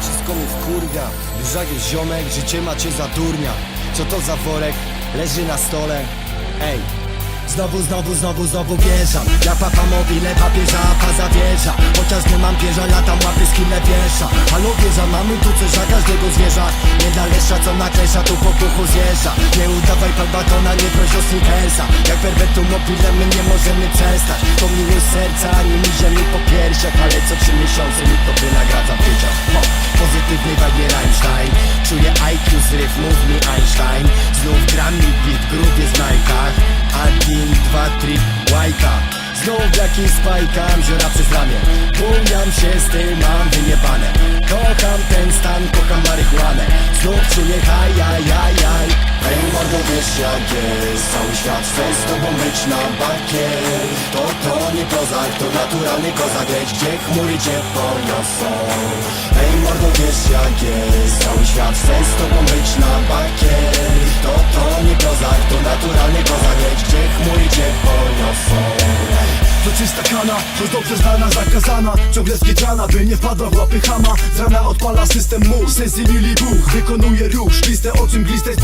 Wszystko mi wkurwia. Dużak jest ziomek, życie macie za durnia. Co to za worek? Leży na stole. Ej, Znowu, znowu, znowu, znowu wjeżdżam Ja papa mówi, lewa bierza, pa zawierza Chociaż nie mam pierza, latam łapy skinę wiersza Halo wieża, mamy tu coś dla każdego zwierza. Nie dla leszcza, co na naklesza, tu po brzuchu zjeżdża. Nie udawaj pan batona, nie proś o sneakersa. Jak perwet Tyle my nie możemy przestać. To miłość serca, nie niżemy po piersiach Ale co trzy miesiące mi to wynagradza w Ho, pozytywny wagnie Einstein. Czuję IQ z rytmów mi Einstein. Znów gram mi beat, grób jest w Nike'ach. Dwa, tri, łajka Znów jakiś spajkam, ziora przez ramię. Bujam się z tym, mam wyjebane. Kocham ten stan, kocham marihuanę. Znów czuję haj, ja wiesz jak jest. Cały świat chce z tobą być na bakier To, to nie kozak, to naturalny kozak. Lecz gdzie chmury cię poniosą? Ej mordo, wiesz jak jest. Cały świat chce z tobą być na bakier To, to nie kozak, to naturalny kozak. Lecz gdzie chmury cię poniosą? To czysta kana, choć dobrze znana, zakazana. Ciągle skieczana, by nie wpadła w łapy hama. Z rana odpala system mur, sensy mili buch Wykonuje ruch, szkliste oczy mgliste